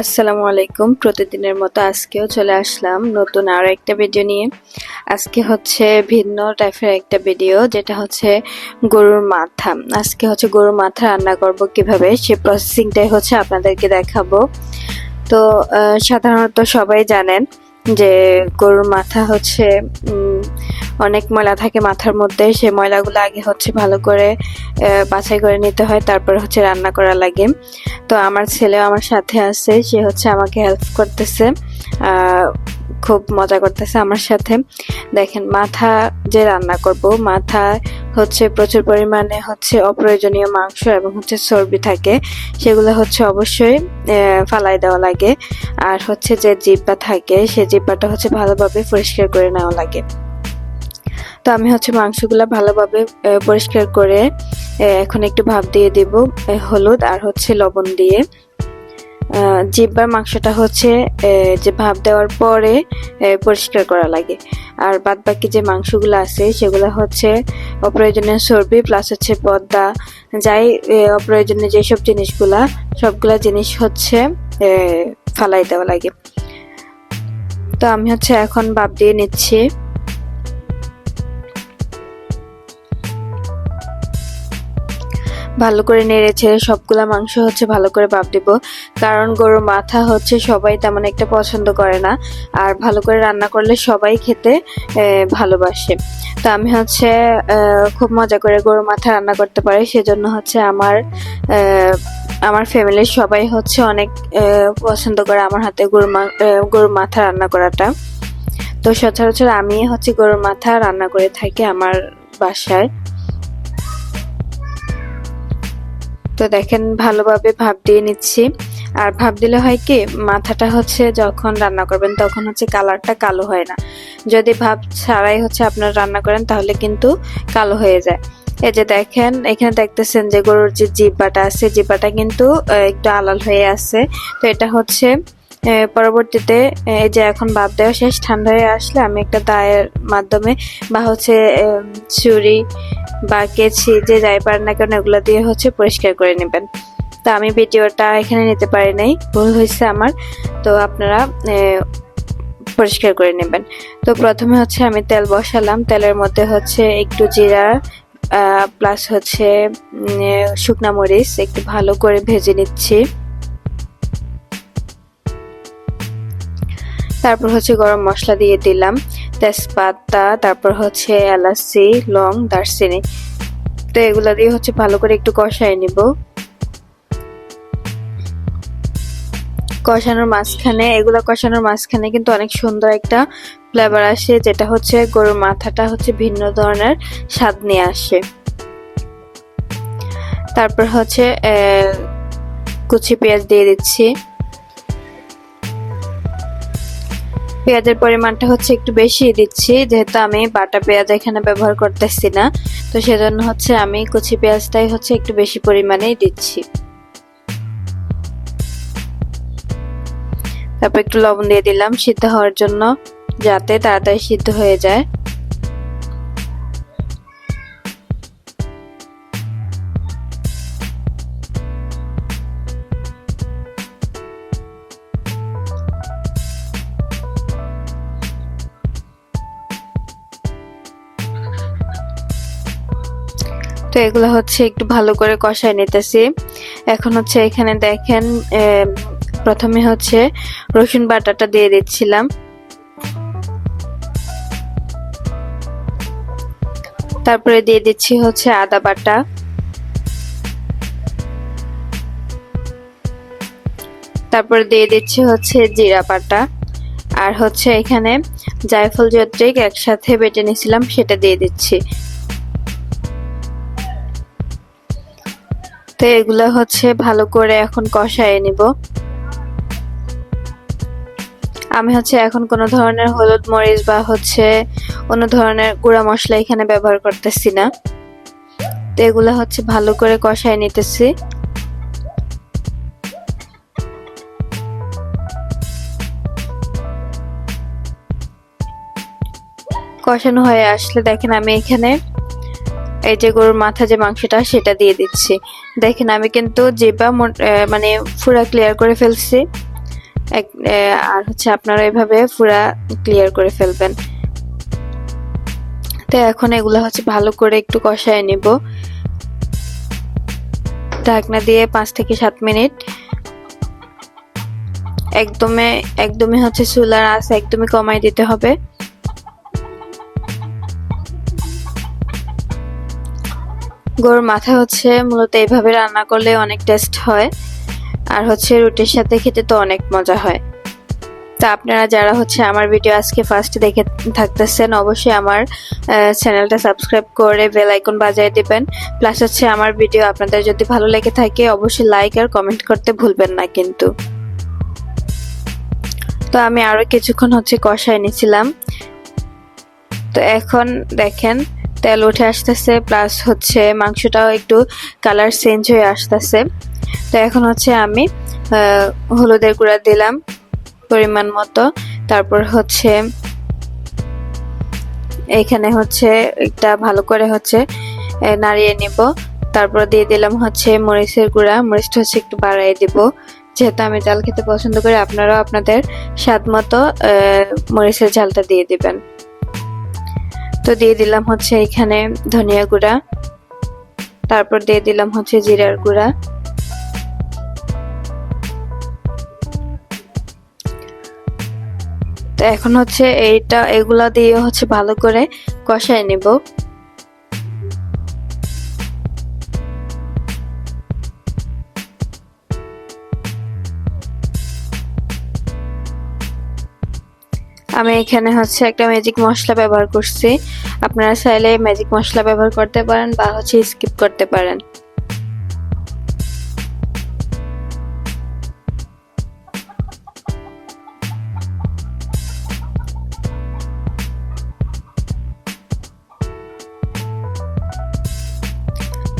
আসসালামু আলাইকুম। প্রতিদিনের মতো আজকেও চলে আসলাম নতুন আরও একটা ভিডিও নিয়ে। আজকে হচ্ছে ভিন্ন টাইপের একটা ভিডিও যেটা হচ্ছে গরুর মাথা। আজকে হচ্ছে গরুর মাথা রান্না করব কীভাবে সে প্রসেসিংটাই হচ্ছে আপনাদেরকে দেখাবো। তো সাধারণত সবাই জানেন যে গরুর মাথা হচ্ছে অনেক ময়লা থাকে মাথার মধ্যে সে ময়লাগুলো আগে হচ্ছে ভালো করে বাছাই করে নিতে হয়, তারপর হচ্ছে রান্না করা লাগে। তো আমার ছেলেও আমার সাথে আছে, সে হচ্ছে আমাকে হেল্প করতেছে। খুব মজা করতেছে আমার সাথে। দেখেন, মাথা যে রান্না করব, মাথা হচ্ছে প্রচুর পরিমাণে হচ্ছে অপ্রয়োজনীয় মাংস এবং হচ্ছে চর্বি থাকে। সেগুলো হচ্ছে অবশ্যই ফালাই দেওয়া লাগে। আর হচ্ছে যে জিব্বা থাকে, সে জিব্বাটা হচ্ছে ভালোভাবে পরিষ্কার করে নেওয়া লাগে। তো আমি হচ্ছে মাংসগুলো ভালোভাবে পরিষ্কার করে এখন একটু ভাপ দিয়ে দিব হলুদ আর হচ্ছে লবণ দিয়ে। জিব্বার মাংসটা হচ্ছে যে ভাপ দেওয়ার পরে পরিষ্কার করা লাগে। আর বাদ বাকি যে মাংসগুলো আছে, সেগুলো হচ্ছে অপ্রয়োজনীয় চর্বি প্লাস হচ্ছে পদ্মা, যাই অপ্রয়োজনীয় যেসব জিনিসগুলা, সবগুলা জিনিস হচ্ছে ফালাই দেওয়া লাগে। তো আমি হচ্ছে এখন ভাপ দিয়ে নিচ্ছি। ভালো করে নেড়ে ছেড়ে সবগুলা মাংস হচ্ছে ভালো করে ভাপ দিব। কারণ গরুর মাথা হচ্ছে সবাই তেমন একটা পছন্দ করে না। আর ভালো করে রান্না করলে সবাই খেতে ভালোবাসে। তো আমি হচ্ছে খুব মজা করে গরুর মাথা রান্না করতে পারি। সেজন্য হচ্ছে আমার আমার ফ্যামিলির সবাই হচ্ছে অনেক পছন্দ করে আমার হাতে গরুর গরুর মাথা রান্না করাটা। তো সচরাচর আমি হচ্ছে গরুর মাথা রান্না করে থাকি আমার বাসায়। তো দেখেন, ভালোভাবে ভাপ দিয়ে নিচ্ছি। আর ভাপ দিলে হয় কি, মাথাটা হচ্ছে যখন রান্না করবেন তখন হচ্ছে কালারটা কালো হয় না। যদি ভাপ ছাড়াই হচ্ছে আপনারা রান্না করেন তাহলে কিন্তু কালো হয়ে যায়। এই যে দেখেন, এখানে দেখতেছেন যে গরুর যে জিব্বাটা আছে জিব্বাটা কিন্তু একটু আলাল হয়ে আছে। তো এটা হচ্ছে পরবর্তীতে এই যে এখন ভাপ দেওয়া শেষ, ঠান্ডা হয়ে আসলে আমি একটা দায়ের মাধ্যমে বা হচ্ছে ছুরি বা কেছি যে যাই পারেন না কেন, এগুলো দিয়ে হচ্ছে পরিষ্কার করে নেবেন। তো আমি ভিডিওটা এখানে নিতে পারি নাই, ভুল হয়েছে আমার। তো আপনারা পরিষ্কার করে নেবেন। তো প্রথমে হচ্ছে আমি তেল বসালাম। তেলের মধ্যে হচ্ছে একটু জিরা প্লাস হচ্ছে শুকনা মরিচ, একটু ভালো করে ভেজে নিচ্ছি। তারপর হচ্ছে গরম মশলা দিয়ে দিলাম। তেজপাতা, তারপর হচ্ছে এলাচি, লং, দারচিনি। তো এগুলা দিয়ে হচ্ছে ভালো করে একটু কষায় নিব। কষানোর মাঝখানে, এগুলা কষানোর মাঝখানে কিন্তু অনেক সুন্দর একটা ফ্লেভার আসে, যেটা হচ্ছে গরুর মাথাটা হচ্ছে ভিন্ন ধরনের স্বাদ নিয়ে আসে। তারপর হচ্ছে কুচি পেঁয়াজ দিয়ে দিচ্ছি। পেঁয়াজের পরিমাণটা হচ্ছে একটু বেশি দিচ্ছি, যেহেতু আমি বাটা পেঁয়াজ এখানে ব্যবহার করতেছি না। তো সেজন্য হচ্ছে আমি কুচি পেঁয়াজটাই হচ্ছে একটু বেশি পরিমাণেই দিচ্ছি। তারপর একটু লবণ দিয়ে দিলাম সিদ্ধ হওয়ার জন্য, যাতে তাড়াতাড়ি সিদ্ধ হয়ে যায়। তো এগুলো হচ্ছে একটু ভালো করে কষায় নিতেছি। এখন হচ্ছে এখানে দেখেন প্রথমে হচ্ছে রসুন বাটাটা দিয়ে দিচ্ছিলাম। তারপরে দিয়ে দিচ্ছি হচ্ছে আদা বাটা। তারপরে দিয়ে দিচ্ছি হচ্ছে জিরা বাটা। আর হচ্ছে এখানে জায়ফল জয়ত্রিক একসাথে বেটে নিয়েছিলাম, সেটা দিয়ে দিচ্ছি। তো এগুলো হচ্ছে ভালো করে এখন কষায় নিব। আমি হচ্ছে এখন কোনো ধরনের হলুদ মরিচ বা হচ্ছে অন্য ধরনের গুঁড়া মশলা এখানে ব্যবহার করতেছি না। তো এগুলো হচ্ছে ভালো করে কষায় নিতেছি। কষানো হয়ে আসলে দেখেন আমি এখানে এই যে গরুর মাথা যে মাংসটা, সেটা দিয়ে দিচ্ছি। দেখেন, আমি কিন্তু জিবা মানে ফুরা ক্লিয়ার করে ফেলছি। আর হচ্ছে আপনারা এভাবে ফুরা ক্লিয়ার করে ফেলবেন। তো এখন এগুলো হচ্ছে ভালো করে একটু কষায় নিব। ঢাকনা দিয়ে পাঁচ থেকে সাত মিনিট। একদমে, একদমই হচ্ছে চুলার আঁচ একদমই কমাই দিতে হবে। গরুর মাথা হচ্ছে মূলত এইভাবে রান্না করলে অনেক টেস্ট হয়। আর হচ্ছে রুটির সাথে খেতে তো অনেক মজা হয়। তা আপনারা যারা হচ্ছে আমার ভিডিও আজকে ফার্স্ট দেখে থাকতেছেন, অবশ্যই আমার চ্যানেলটা সাবস্ক্রাইব করে বেল আইকন বাজিয়ে দিবেন। প্লাস হচ্ছে আমার ভিডিও আপনাদের যদি ভালো লেগে থাকে, অবশ্যই লাইক আর কমেন্ট করতে ভুলবেন না কিন্তু। তো আমি আরও কিছুক্ষণ হচ্ছে কষায় নিছিলাম। তো এখন দেখেন তেল উঠে আসতেছে প্লাস হচ্ছে মাংসটাও একটু কালার চেঞ্জ হয়ে আসতেছে। তো এখন হচ্ছে আমি হলুদের গুঁড়া দিলাম পরিমাণ মতো। তারপর হচ্ছে এখানে হচ্ছে একটা ভালো করে হচ্ছে নাড়িয়ে নিব। তারপর দিয়ে দিলাম হচ্ছে মরিচের গুঁড়া। মরিচটা হচ্ছে একটু বাড়াই দিব। যেহেতু আমি জাল খেতে পছন্দ করি, আপনারাও আপনাদের স্বাদ মতো মরিচের ঝালটা দিয়ে দিবেন। তো দিয়ে দিলাম হচ্ছে এখানে ধনিয়া গুঁড়া। তারপর দিয়ে দিলাম হচ্ছে জিরার গুঁড়া। তো এখন হচ্ছে এইটা, এগুলা দিয়ে হচ্ছে ভালো করে কষায় নিব। আমি এখানে হচ্ছে একটা ম্যাজিক মশলা ব্যবহার করছি। আপনারা চাইলে ম্যাজিক মশলা ব্যবহার করতে পারেন বা হচ্ছে স্কিপ করতে পারেন।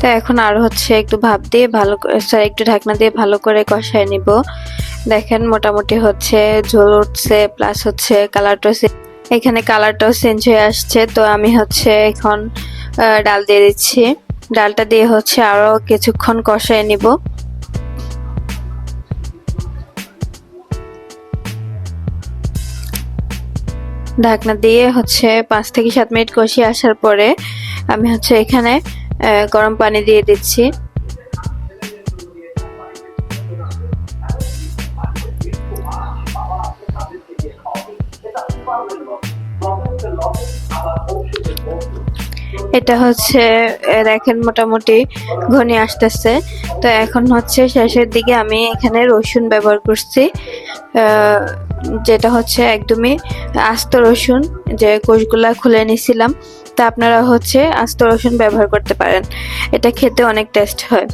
তো এখন আর হচ্ছে একটু ভাপ দিয়ে ভালো একটু ঢাকনা দিয়ে ভালো করে কষায় নিব। দেখেন, মোটামুটি হচ্ছে ঝোল উঠছে প্লাস হচ্ছে কালারটাও এখানে কালারটাও চেঞ্জ হয়ে আসছে। তো আমি হচ্ছে এখন ডাল দিয়ে দিচ্ছি। ডালটা দিয়ে হচ্ছে আরও কিছুক্ষণ কষায় নিব। ঢাকনা দিয়ে হচ্ছে পাঁচ থেকে সাত মিনিট কষিয়ে আসার পরে আমি হচ্ছে এখানে গরম পানি দিয়ে দিচ্ছি। এটা হচ্ছে দেখেন মোটামুটি ঘনি আসতেছে। তো এখন হচ্ছে শেষের দিকে আমি এখানে রসুন ব্যবহার করছি। যেটা হচ্ছে একদমই আস্ত রসুন, যে কোষগুলা খুলে নিছিলাম। তা আপনারা হচ্ছে আস্ত রসুন ব্যবহার করতে পারেন। এটা খেতে অনেক টেস্ট হয়।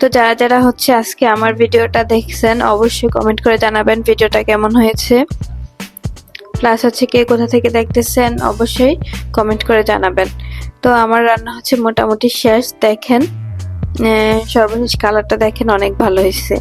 তো যারা যারা হচ্ছে আজকে আমার ভিডিওটা দেখছেন, অবশ্যই কমেন্ট করে জানাবেন ভিডিওটা কেমন হয়েছে। প্লাস হচ্ছে কে কোথা থেকে দেখতেছেন, অবশ্যই কমেন্ট করে জানাবেন। তো আমার রান্না হচ্ছে মোটামুটি শেষ, দেখেন সর্বশেষ কালারটা দেখেন, অনেক ভালো হয়েছে।